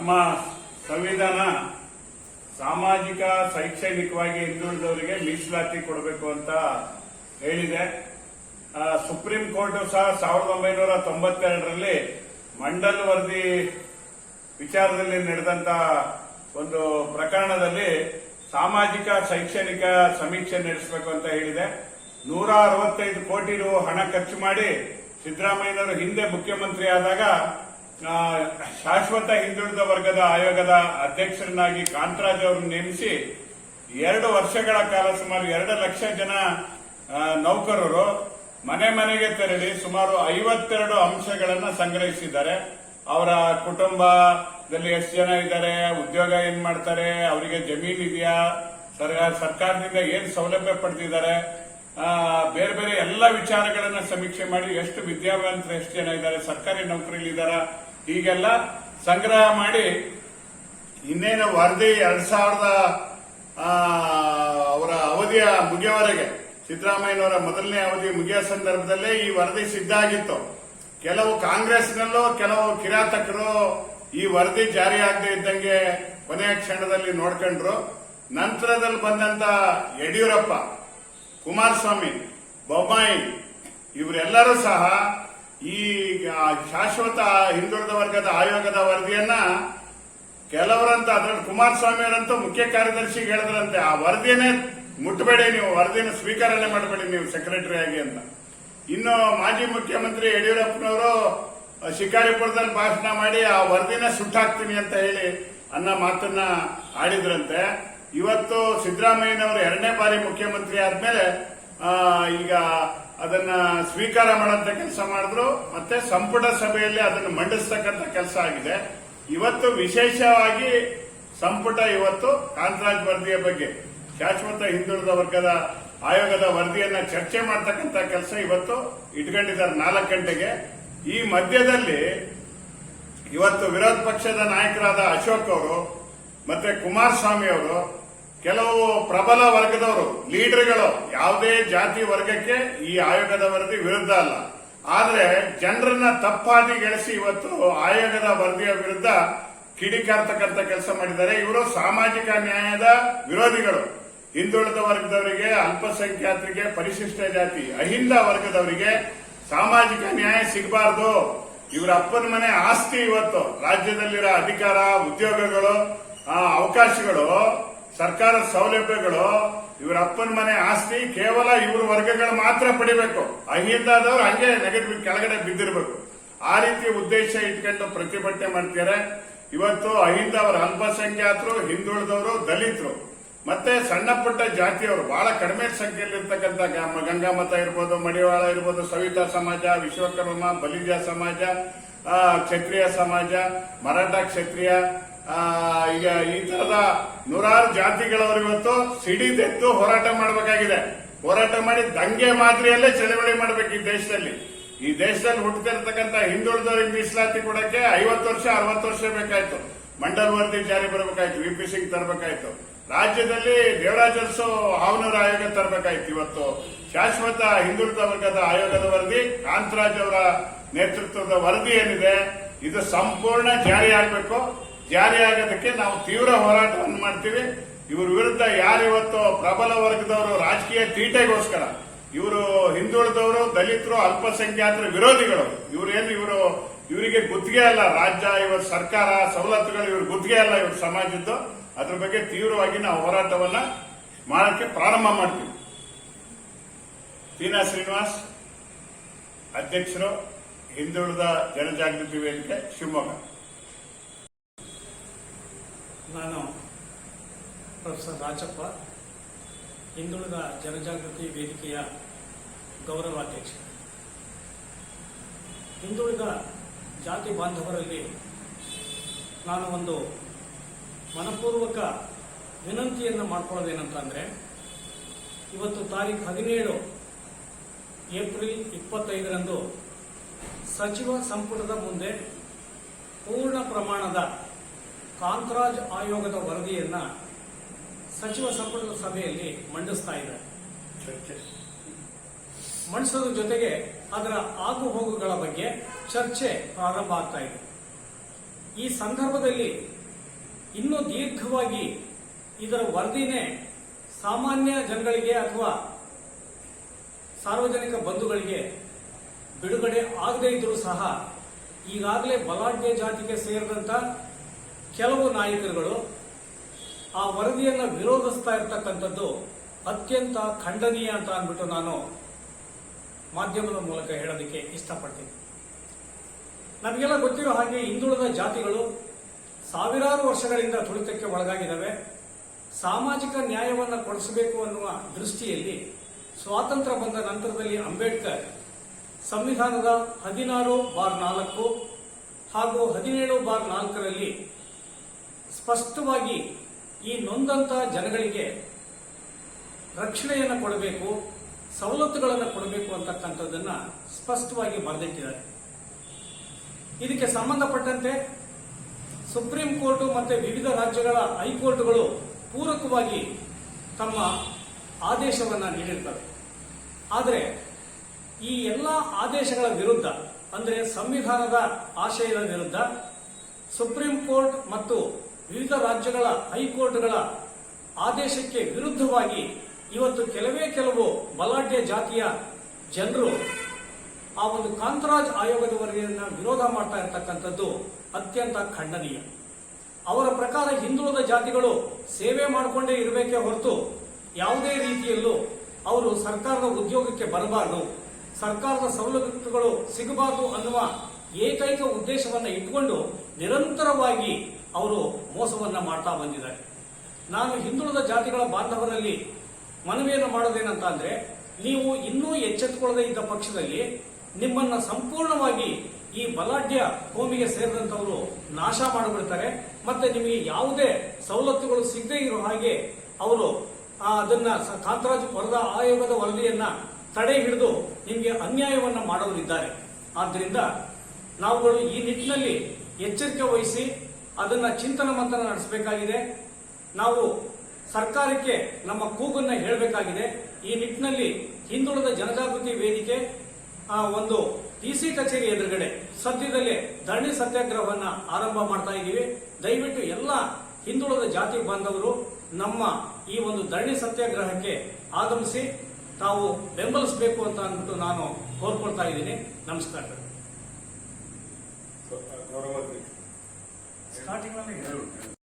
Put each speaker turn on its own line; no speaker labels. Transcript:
ನಮ್ಮ ಸಂವಿಧಾನ ಸಾಮಾಜಿಕ, ಶೈಕ್ಷಣಿಕವಾಗಿ ಹಿಂದುಳಿದವರಿಗೆ ಮೀಸಲಾತಿ ಕೊಡಬೇಕು ಅಂತ ಹೇಳಿದೆ. ಸುಪ್ರೀಂ ಕೋರ್ಟ್ ಸಹ ಸಾವಿರದ ಒಂಬೈನೂರ ತೊಂಬತ್ತೆರಡರಲ್ಲಿ ಮಂಡಲ್ ವರದಿ ವಿಚಾರದಲ್ಲಿ ನಡೆದಂತ ಒಂದು ಪ್ರಕರಣದಲ್ಲಿ ಸಾಮಾಜಿಕ, ಶೈಕ್ಷಣಿಕ ಸಮೀಕ್ಷೆ ನಡೆಸಬೇಕು ಅಂತ ಹೇಳಿದೆ. ನೂರ ಅರವತ್ತೈದು ಕೋಟಿ ರು ಹಣ ಖರ್ಚು ಮಾಡಿ ಸಿದ್ದರಾಮಯ್ಯನವರು ಹಿಂದೆ ಮುಖ್ಯಮಂತ್ರಿ ಆದಾಗ ಶಾಶ್ವತ ಹಿಂದುಳಿದ ವರ್ಗದ ಆಯೋಗದ ಅಧ್ಯಕ್ಷರನ್ನಾಗಿ ಕಾಂತರಾಜ್ ಅವರನ್ನು ನೇಮಿಸಿ ಎರಡು ವರ್ಷಗಳ ಕಾಲ ಸುಮಾರು ಎರಡು ಲಕ್ಷ ಜನ ನೌಕರರು ಮನೆ ಮನೆಗೆ ತೆರಳಿ ಸುಮಾರು ಐವತ್ತೆರಡು ಅಂಶಗಳನ್ನು ಸಂಗ್ರಹಿಸಿದ್ದಾರೆ. ಅವರ ಕುಟುಂಬದಲ್ಲಿ ಎಷ್ಟು ಜನ ಇದ್ದಾರೆ, ಉದ್ಯೋಗ ಏನ್ ಮಾಡ್ತಾರೆ, ಅವರಿಗೆ ಜಮೀನು ಇದೆಯಾ ಸರ್ಕಾರ ಸರ್ಕಾರದಿಂದ ಏನ್ ಸೌಲಭ್ಯ ಪಡೆದಿದ್ದಾರೆ ಬೇರೆ ಬೇರೆ ಎಲ್ಲ ವಿಚಾರಗಳನ್ನ ಸಮೀಕ್ಷೆ ಮಾಡಿ ಎಷ್ಟು ವಿದ್ಯಾವಂತರು ಎಷ್ಟು ಜನ ಇದ್ದಾರೆ, ಸರ್ಕಾರಿ ನೌಕರಿಲಿ ಇದ್ದಾರ ಹೀಗೆಲ್ಲ ಸಂಗ್ರಹ ಮಾಡಿ ಇನ್ನೇನು ವರದಿ ಎರಡ್ ಸಾವಿರದ ಅವರ ಅವಧಿಯ ಮುಗಿಯವರೆಗೆ, ಸಿದ್ದರಾಮಯ್ಯನವರ ಮೊದಲನೇ ಅವಧಿ ಮುಗಿಯೋ ಸಂದರ್ಭದಲ್ಲೇ ಈ ವರದಿ ಸಿದ್ಧ ಆಗಿತ್ತು. ಕೆಲವು ಕಾಂಗ್ರೆಸ್ನಲ್ಲೂ ಕೆಲವು ಕಿರಾತಕರು ಈ ವರದಿ ಜಾರಿ ಇದ್ದಂಗೆ ಕೊನೆಯ ಕ್ಷಣದಲ್ಲಿ ನೋಡ್ಕೊಂಡ್ರು. ನಂತರದಲ್ಲಿ ಬಂದಂತ ಯಡಿಯೂರಪ್ಪ, ಕುಮಾರಸ್ವಾಮಿ, ಬೊಮ್ಮಾಯಿ, ಇವರೆಲ್ಲರೂ ಸಹ ಈ ಶಾಶ್ವತ ಹಿಂದುಳಿದ ವರ್ಗದ ಆಯೋಗದ ವರದಿಯನ್ನ ಕೆಲವರಂತ ಅದರಲ್ಲಿ ಕುಮಾರಸ್ವಾಮಿ ಅವರಂತೂ ಮುಖ್ಯ ಕಾರ್ಯದರ್ಶಿಗೆ ಹೇಳಿದ್ರಂತೆ, ಆ ವರದಿಯನ್ನೇ ಮುಟ್ಟಬೇಡಿ ನೀವು ವರದಿನ ಸ್ವೀಕಾರನೆ ಮಾಡಬೇಡಿ ನೀವು ಸೆಕ್ರೆಟರಿ ಆಗಿ ಅಂತ. ಇನ್ನು ಮಾಜಿ ಮುಖ್ಯಮಂತ್ರಿ ಯಡಿಯೂರಪ್ಪನವರು ಶಿಕಾರಿಪುರದಲ್ಲಿ ಭಾಷಣ ಮಾಡಿ, ಆ ವರದಿನ ಸುಟ್ಟಾಕ್ತೀನಿ ಅಂತ ಹೇಳಿ ಅನ್ನೋ ಮಾತನ್ನ ಆಡಿದ್ರಂತೆ. ಇವತ್ತು ಸಿದ್ದರಾಮಯ್ಯನವರು ಎರಡನೇ ಬಾರಿ ಮುಖ್ಯಮಂತ್ರಿ ಆದ್ಮೇಲೆ ಈಗ ಅದನ್ನ ಸ್ವೀಕಾರ ಮಾಡಂತ ಕೆಲಸ ಮಾಡಿದ್ರು. ಮತ್ತೆ ಸಂಪುಟ ಸಭೆಯಲ್ಲಿ ಅದನ್ನು ಮಂಡಿಸ್ತಕ್ಕಂಥ ಕೆಲಸ ಆಗಿದೆ. ಇವತ್ತು ವಿಶೇಷವಾಗಿ ಸಂಪುಟ ಇವತ್ತು ಕಾಂತರಾಜ್ ವರದಿಯ ಬಗ್ಗೆ, ಶಾಶ್ವತ ಹಿಂದುಳಿದ ವರ್ಗದ ಆಯೋಗದ ವರದಿಯನ್ನ ಚರ್ಚೆ ಮಾಡ್ತಕ್ಕಂಥ ಕೆಲಸ ಇವತ್ತು ಇಟ್ಕೊಂಡಿದ್ದಾರೆ ನಾಲ್ಕು ಗಂಟೆಗೆ. ಈ ಮಧ್ಯದಲ್ಲಿ ಇವತ್ತು ವಿರೋಧ ಪಕ್ಷದ ನಾಯಕರಾದ ಅಶೋಕ್ ಅವರು, ಮತ್ತೆ ಕುಮಾರಸ್ವಾಮಿ ಅವರು ಕೆಲವು ಪ್ರಬಲ ವರ್ಗದವರು, ಲೀಡರ್ಗಳು ಯಾವುದೇ ಜಾತಿ ವರ್ಗಕ್ಕೆ ಈ ಆಯೋಗದ ವರದಿ ವಿರುದ್ಧ ಅಲ್ಲ. ಆದರೆ ಜನರನ್ನ ತಪ್ಪಾದಿಗೆಳಿಸಿ ಇವತ್ತು ಆಯೋಗದ ವರದಿಯ ವಿರುದ್ಧ ಕಿಡಿಕಾರ್ತಕ್ಕಂಥ ಕೆಲಸ ಮಾಡಿದ್ದಾರೆ. ಇವರು ಸಾಮಾಜಿಕ ನ್ಯಾಯದ ವಿರೋಧಿಗಳು. ಹಿಂದುಳಿದ ವರ್ಗದವರಿಗೆ, ಅಲ್ಪಸಂಖ್ಯಾತರಿಗೆ, ಪರಿಶಿಷ್ಟ ಜಾತಿ, ಅಹಿಂದ ವರ್ಗದವರಿಗೆ ಸಾಮಾಜಿಕ ನ್ಯಾಯ ಸಿಗಬಾರದು. ಇವರ ಅಪ್ಪನ ಮನೆ ಆಸ್ತಿ ಇವತ್ತು. ರಾಜ್ಯದಲ್ಲಿರೋ ಅಧಿಕಾರ, ಉದ್ಯೋಗಗಳು ಅವಕಾಶಗಳು ಸರ್ಕಾರದ ಸೌಲಭ್ಯಗಳು ಇವರ ಅಪ್ಪನ ಮನೆ ಆಸ್ತಿ ಕೇವಲ ಇವ್ರ ವರ್ಗಗಳು ಮಾತ್ರ ಪಡಿಬೇಕು. ಅಹಿಂದಾದವ್ರು ಹಂಗೆ ನೆಗೆಟಿವ್ ಕೆಳಗಡೆ ಬಿದ್ದಿರಬೇಕು. ಆ ರೀತಿ ಉದ್ದೇಶ ಇಟ್ಕೊಂಡು ಪ್ರತಿಭಟನೆ ಮಾಡ್ತಾರೆ ಇವತ್ತು ಅಹಿಂದ ಅವರ ಅಲ್ಪಸಂಖ್ಯಾತರು, ಹಿಂದುಳಿದವರು, ದಲಿತರು, ಮತ್ತೆ ಸಣ್ಣ ಪುಟ್ಟ ಜಾತಿಯವರು, ಬಹಳ ಕಡಿಮೆ ಸಂಖ್ಯೆಯಲ್ಲಿರ್ತಕ್ಕಂಥ ಗಂಗಾ ಗಂಗಾಮತ ಇರ್ಬೋದು, ಮಡಿವಾಳ ಇರ್ಬೋದು, ಸವಿತಾ ಸಮಾಜ, ವಿಶ್ವಕರ್ಮ, ಬಲಿಜ ಸಮಾಜ ಕ್ಷತ್ರಿಯ ಸಮಾಜ, ಮರಾಠ ಕ್ಷತ್ರಿಯ ಈಗ ಈ ತರದ ನೂರಾರು ಜಾತಿಗಳವರು ಇವತ್ತು ಸಿಡಿದೆದ್ದು ಹೋರಾಟ ಮಾಡಬೇಕಾಗಿದೆ. ಹೋರಾಟ ಮಾಡಿ ದಂಗೆ ಮಾದರಿಯಲ್ಲೇ ಚಳವಳಿ ಮಾಡಬೇಕು ಈ ದೇಶದಲ್ಲಿ. ಈ ದೇಶದಲ್ಲಿ ಹುಟ್ಟುತ್ತಿರತಕ್ಕಂತ ಹಿಂದುಳಿದವರಿಗೆ ಮೀಸಲಾತಿ ಕೊಡಕ್ಕೆ ಐವತ್ತು ವರ್ಷ, ಅರವತ್ತು ವರ್ಷ ಬೇಕಾಯ್ತು. ಮಂಡಲ್ ವರದಿ ಜಾರಿ ಬರಬೇಕಾಯ್ತು ವಿ ಪಿ ಸಿಂಗ್ ತರಬೇಕಾಯ್ತು. ರಾಜ್ಯದಲ್ಲಿ ದೇವರಾಜರ್ಸೋ ಹಾವನೂರ ಆಯೋಗ ತರಬೇಕಾಯ್ತು ಇವತ್ತು. ಶಾಶ್ವತ ಹಿಂದುಳಿದ ವರ್ಗದ ಆಯೋಗದ ವರದಿ, ಕಾಂತರಾಜ್ ಅವರ ನೇತೃತ್ವದ ವರದಿ ಏನಿದೆ, ಇದು ಸಂಪೂರ್ಣ ಜಾರಿ ಆಗಬೇಕು. ಜಾರಿ ಆಗೋದಕ್ಕೆ ನಾವು ತೀವ್ರ ಹೋರಾಟವನ್ನು ಮಾಡ್ತೀವಿ. ಇವ್ರ ವಿರುದ್ಧ ಯಾರಿವತ್ತು ಪ್ರಬಲ ವರ್ಗದವರು ರಾಜಕೀಯ ತೀಟೆಗೋಸ್ಕರ, ಇವರು ಹಿಂದುಳಿದವರು, ದಲಿತರು, ಅಲ್ಪಸಂಖ್ಯಾತರ, ವಿರೋಧಿಗಳು, ಇವರೇನು ಇವರು, ಇವರಿಗೆ ಗುತ್ತಿಗೆ ಅಲ್ಲ. ರಾಜ್ಯ, ಇವರ ಸರ್ಕಾರ, ಸವಲತ್ತುಗಳು ಇವ್ರ ಗುತ್ತಿಗೆ ಅಲ್ಲ ಇವರು ಸಮಾಜದ್ದು. ಅದ್ರ ಬಗ್ಗೆ ತೀವ್ರವಾಗಿ ನಾವು ಹೋರಾಟವನ್ನ ಮಾಡಕ್ಕೆ ಪ್ರಾರಂಭ ಮಾಡ್ತೀವಿ. ತೀನಾ ಶ್ರೀನಿವಾಸ್, ಅಧ್ಯಕ್ಷರು ಹಿಂದುಳಿದ ಜನಜಾಗೃತಿ ವೇದಿಕೆ ಶಿವಮೊಗ್ಗ.
ನಾನು ಪ್ರೊಫೆಸರ್ ರಾಜಪ್ಪ, ಹಿಂದುಳಿದ ಜನಜಾಗೃತಿ ವೇದಿಕೆಯ ಗೌರವಾಧ್ಯಕ್ಷ ಹಿಂದುಳಿದ ಜಾತಿ ಬಾಂಧವರಲ್ಲಿ ನಾನು ಒಂದು ಮನಪೂರ್ವಕ ವಿನಂತಿಯನ್ನು ಮಾಡ್ಕೊಳ್ಳೋದೇನಂತಂದ್ರೆ, ಇವತ್ತು ತಾರೀಖು ಹದಿನೇಳು ಏಪ್ರಿಲ್ ಇಪ್ಪತ್ತೈದರಂದು ಸಚಿವ ಸಂಪುಟದ ಮುಂದೆ ಪೂರ್ಣ ಪ್ರಮಾಣದ ಕಾಂತರಾಜ್ ಆಯೋಗದ ವರದಿಯನ್ನ ಸಚಿವ ಸಂಪುಟದ ಸಭೆಯಲ್ಲಿ ಮಂಡಿಸ್ತಾ
ಇದೆ
ಮಂಡಿಸೋದ್ರ ಜೊತೆಗೆ ಅದರ ಆಗು ಹೋಗುಗಳ ಬಗ್ಗೆ ಚರ್ಚೆ ಪ್ರಾರಂಭ ಆಗ್ತಾ ಇದೆ. ಈ ಸಂದರ್ಭದಲ್ಲಿ ಇನ್ನೂ ದೀರ್ಘವಾಗಿ ಇದರ ವರದಿನೇ ಸಾಮಾನ್ಯ ಜನಗಳಿಗೆ ಅಥವಾ ಸಾರ್ವಜನಿಕ ಬಂಧುಗಳಿಗೆ ಬಿಡುಗಡೆ ಆಗದೇ ಇದ್ರೂ ಸಹ ಈಗಾಗಲೇ ಬಲಾಢ್ಯ ಜಾತಿಗೆ ಸೇರಿದಂತ ಕೆಲವು ನಾಯಕರುಗಳು ಆ ವರದಿಯನ್ನು ವಿರೋಧಿಸ್ತಾ ಇರತಕ್ಕಂಥದ್ದು ಅತ್ಯಂತ ಖಂಡನೀಯ ಅಂತ ಅಂದ್ಬಿಟ್ಟು ನಾನು ಮಾಧ್ಯಮದ ಮೂಲಕ ಹೇಳೋದಕ್ಕೆ ಇಷ್ಟಪಡ್ತೀನಿ. ನಮಗೆಲ್ಲ ಗೊತ್ತಿರೋ ಹಾಗೆ ಹಿಂದುಳಿದ ಜಾತಿಗಳು ಸಾವಿರಾರು ವರ್ಷಗಳಿಂದ ತುಳಿತಕ್ಕೆ ಒಳಗಾಗಿದ್ದಾವೆ. ಸಾಮಾಜಿಕ ನ್ಯಾಯವನ್ನು ಕೊಡಿಸಬೇಕು ಅನ್ನುವ ದೃಷ್ಟಿಯಲ್ಲಿ ಸ್ವಾತಂತ್ರ್ಯ ಬಂದ ನಂತರದಲ್ಲಿ ಅಂಬೇಡ್ಕರ್ ಸಂವಿಧಾನದ ಹದಿನಾರು ಬಾರ್ ನಾಲ್ಕು ಹಾಗೂ ಹದಿನೇಳು ಬಾರ್ ನಾಲ್ಕರಲ್ಲಿ ಸ್ಪಷ್ಟವಾಗಿ ಈ ನೊಂದಂತಹ ಜನಗಳಿಗೆ ರಕ್ಷಣೆಯನ್ನು ಕೊಡಬೇಕು, ಸವಲತ್ತುಗಳನ್ನು ಕೊಡಬೇಕು ಅಂತಕ್ಕಂಥದ್ದನ್ನ ಸ್ಪಷ್ಟವಾಗಿ ಬರೆದಿಟ್ಟಿದ್ದಾರೆ. ಇದಕ್ಕೆ ಸಂಬಂಧಪಟ್ಟಂತೆ ಸುಪ್ರೀಂ ಕೋರ್ಟ್ ಮತ್ತೆ ವಿವಿಧ ರಾಜ್ಯಗಳ ಹೈಕೋರ್ಟ್ಗಳು ಪೂರಕವಾಗಿ ತಮ್ಮ ಆದೇಶವನ್ನ ನೀಡಿರ್ತವೆ ಆದರೆ ಈ ಎಲ್ಲ ಆದೇಶಗಳ ವಿರುದ್ಧ, ಅಂದರೆ ಸಂವಿಧಾನದ ಆಶಯದ ವಿರುದ್ಧ ಸುಪ್ರೀಂ ಕೋರ್ಟ್ ಮತ್ತು ವಿವಿಧ ರಾಜ್ಯಗಳ ಹೈಕೋರ್ಟ್ಗಳ ಆದೇಶಕ್ಕೆ ವಿರುದ್ಧವಾಗಿ ಇವತ್ತು ಕೆಲವೇ ಕೆಲವು ಬಲಾಢ್ಯ ಜಾತಿಯ ಜನರು ಆ ಒಂದು ಕಾಂತರಾಜ್ ಆಯೋಗದ ವರದಿಯನ್ನು ವಿರೋಧ ಮಾಡ್ತಾ ಇರತಕ್ಕಂಥದ್ದು ಅತ್ಯಂತ ಖಂಡನೀಯ. ಅವರ ಪ್ರಕಾರ ಹಿಂದುಳಿದ ಜಾತಿಗಳು ಸೇವೆ ಮಾಡಿಕೊಂಡೇ ಇರಬೇಕೇ ಹೊರತು ಯಾವುದೇ ರೀತಿಯಲ್ಲೂ ಅವರು ಸರ್ಕಾರದ ಉದ್ಯೋಗಕ್ಕೆ ಬರಬಾರದು, ಸರ್ಕಾರದ ಸವಲತ್ತುಗಳು ಸಿಗಬಾರದು ಅನ್ನುವ ಏಕೈಕ ಉದ್ದೇಶವನ್ನು ಇಟ್ಟುಕೊಂಡು ನಿರಂತರವಾಗಿ ಅವರು ಮೋಸವನ್ನ ಮಾಡ್ತಾ ಬಂದಿದ್ದಾರೆ. ನಾನು ಹಿಂದುಳಿದ ಜಾತಿಗಳ ಬಾಂಧವರಲ್ಲಿ ಮನವಿಯನ್ನು ಮಾಡೋದೇನಂತ ಅಂದ್ರೆ ನೀವು ಇನ್ನೂ ಎಚ್ಚೆತ್ತುಕೊಳ್ಳದೆ ಇದ್ದ ಪಕ್ಷದಲ್ಲಿ ನಿಮ್ಮನ್ನ ಸಂಪೂರ್ಣವಾಗಿ ಈ ಬಲಾಢ್ಯ ಭೂಮಿಗೆ ಸೇರಿದಂತವರು ನಾಶ ಮಾಡಿಬಿಡ್ತಾರೆ, ಮತ್ತೆ ನಿಮಗೆ ಯಾವುದೇ ಸವಲತ್ತುಗಳು ಸಿಗದೇ ಇರೋ ಹಾಗೆ ಅವರು ಅದನ್ನ ಕಾಂತರಾಜ್ ವರದ ಆಯೋಗದ ವರದಿಯನ್ನ ತಡೆ ಹಿಡಿದು ನಿಮಗೆ ಅನ್ಯಾಯವನ್ನ ಮಾಡೋರಿದ್ದಾರೆ ಆದ್ದರಿಂದ ನಾವುಗಳು ಈ ನಿಟ್ಟಿನಲ್ಲಿ ಎಚ್ಚರಿಕೆ ವಹಿಸಿ ಅದನ್ನ ಚಿಂತನ ಮಂಥನ ನಡೆಸಬೇಕಾಗಿದೆ. ನಾವು ಸರ್ಕಾರಕ್ಕೆ ನಮ್ಮ ಕೂಗನ್ನ ಹೇಳಬೇಕಾಗಿದೆ. ಈ ನಿಟ್ಟಿನಲ್ಲಿ ಹಿಂದುಳಿದ ಜನಜಾಗೃತಿ ವೇದಿಕೆ ಒಂದು ಡಿಸಿ ಕಚೇರಿ ಎದುರುಗಡೆ ಸದ್ಯದಲ್ಲೇ ಧರಣಿ ಸತ್ಯಾಗ್ರಹವನ್ನ ಆರಂಭ ಮಾಡ್ತಾ ಇದ್ದೀವಿ. ದಯವಿಟ್ಟು ಎಲ್ಲ ಹಿಂದುಳಿದ ಜಾತಿ ಬಾಂಧವರು ನಮ್ಮ ಈ ಒಂದು ಧರಣಿ ಸತ್ಯಾಗ್ರಹಕ್ಕೆ ಆಗಮಿಸಿ ತಾವು ಬೆಂಬಲಿಸಬೇಕು ಅಂತ ಅಂದ್ಬಿಟ್ಟು ನಾನು ಕೋರ್ಕೊಳ್ತಾ ಇದ್ದೀನಿ. ನಮಸ್ಕಾರಗಳು
स्टार्टिंग
में